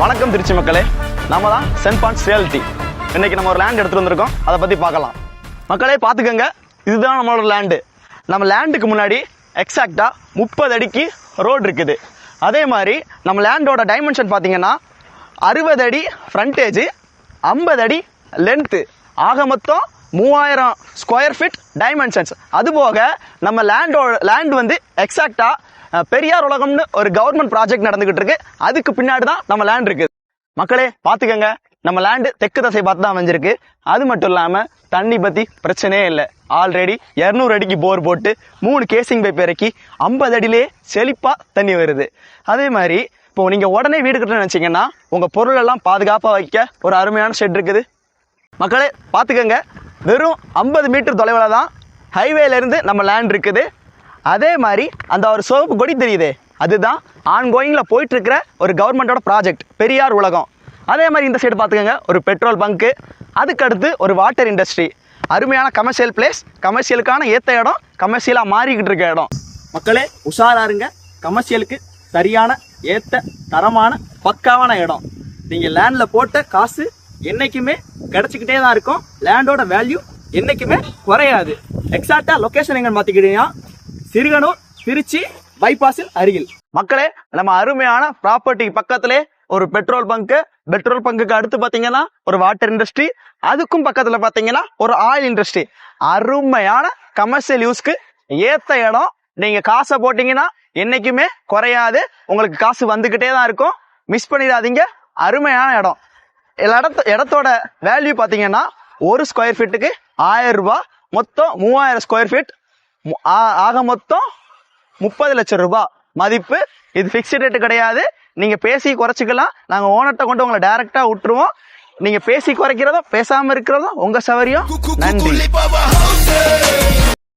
வணக்கம் திருச்சி மக்களே. நம்ம தான் சென்ட் பான்ஸ் ரியாலிட்டி இன்னைக்கு நம்ம ஒரு லேண்ட் எடுத்துட்டு வந்திருக்கோம். அதை பற்றி பார்க்கலாம். மக்களே பார்த்துக்கோங்க. இதுதான் நம்மளோட லேண்டு நம்ம லேண்டுக்கு முன்னாடி எக்ஸாக்டாக முப்பது அடிக்கு ரோடு இருக்குது. அதே மாதிரி நம்ம லேண்டோட டைமென்ஷன் பார்த்தீங்கன்னா அறுபது அடி ஃப்ரண்டேஜ் ஐம்பது அடி லென்த்து ஆக மொத்தம் மூவாயிரம் ஸ்கொயர் ஃபீட் டைமென்ஷன்ஸ் அதுபோக நம்ம லேண்டோட லேண்ட் வந்து எக்ஸாக்டாக பெரியார் உலகம்னு ஒரு கவர்மெண்ட் ப்ராஜெக்ட் நடந்துகிட்டு இருக்கு. அதுக்கு பின்னாடி தான் நம்ம லேண்ட் இருக்குது மக்களே பார்த்துக்கங்க. நம்ம லேண்டு தெற்கு தசை பார்த்து தான் அமைஞ்சிருக்கு. அது மட்டும் இல்லாமல் தண்ணி பற்றி பிரச்சனையே இல்லை. ஆல்ரெடி இரநூறு அடிக்கு போர் போட்டு மூணு கேசிங் பைப் இறக்கி ஐம்பது அடியிலே செழிப்பாக தண்ணி வருது. அதே மாதிரி இப்போ நீங்கள் உடனே வீடு கட்டணும்னு நினச்சிங்கன்னா உங்கள் பொருளெல்லாம் பாதுகாப்பாக வைக்க ஒரு அருமையான ஷெட் இருக்குது. மக்களே பார்த்துக்கங்க. வெறும் ஐம்பது மீட்டர் தொலைவில் தான் ஹைவேலேருந்து நம்ம லேண்ட் இருக்குது. அதே மாதிரி அந்த ஒரு சோப்பு கொடி தெரியுதே அதுதான் ஆன்கோயிங்கில் போயிட்டுருக்கிற ஒரு கவர்மெண்ட்டோட ப்ராஜெக்ட் பெரியார் உலகம். அதே மாதிரி இந்த சைடு பார்த்துக்கோங்க ஒரு பெட்ரோல் பங்க்கு அதுக்கடுத்து ஒரு வாட்டர் இண்டஸ்ட்ரி அருமையான கமர்ஷியல் பிளேஸ் கமர்ஷியலுக்கான ஏற்ற இடம் கமர்ஷியலாக மாறிக்கிட்டு இருக்க இடம். மக்களே உஷாராருங்க கமர்ஷியலுக்கு சரியான ஏற்ற தரமான பக்காவான இடம். நீங்கள் லேண்டில் போட்ட காசு என்றைக்குமே கிடச்சிக்கிட்டே தான் இருக்கும். லேண்டோட வேல்யூ என்றைக்குமே குறையாது. எக்ஸாக்டாக லொக்கேஷன் எங்கன்னு பார்த்துக்கிட்டீங்கன்னா சிறுகனூர் திருச்சி பைபாஸில் அருகில். மக்களே நம்ம அருமையான ப்ராப்பர்ட்டி பக்கத்திலே ஒரு பெட்ரோல் பங்க்கு பெட்ரோல் பங்குக்கு அடுத்து பார்த்தீங்கன்னா ஒரு வாட்டர் இண்டஸ்ட்ரி அதுக்கும் பக்கத்தில் பார்த்தீங்கன்னா ஒரு ஆயில் இண்டஸ்ட்ரி அருமையான கமர்ஷியல் யூஸ்க்கு ஏற்ற இடம். நீங்கள் காசை போட்டிங்கன்னா என்றைக்குமே குறையாது. உங்களுக்கு காசு வந்துக்கிட்டே தான் இருக்கும். மிஸ் பண்ணிடாதீங்க. அருமையான இடம். இடத்த இடத்தோட வேல்யூ பார்த்தீங்கன்னா ஒரு ஸ்கொயர் ஃபீட்டுக்கு ஆயிரம் ரூபாய் மொத்தம் மூவாயிரம் ஸ்கொயர் ஃபீட் ஆக மொத்தம் முப்பது லட்சம் ரூபாய் மதிப்பு இது ஃபிக்ஸ்டு ரேட்டு கிடையாது நீங்க பேசி குறைச்சிக்கலாம் நாங்க ஓனர்கிட்ட கொண்டு உங்களை டைரக்டா விட்டுருவோம் நீங்க பேசி குறைக்கிறதும் பேசாம இருக்கிறதும் உங்க சௌகரியம் நன்றி.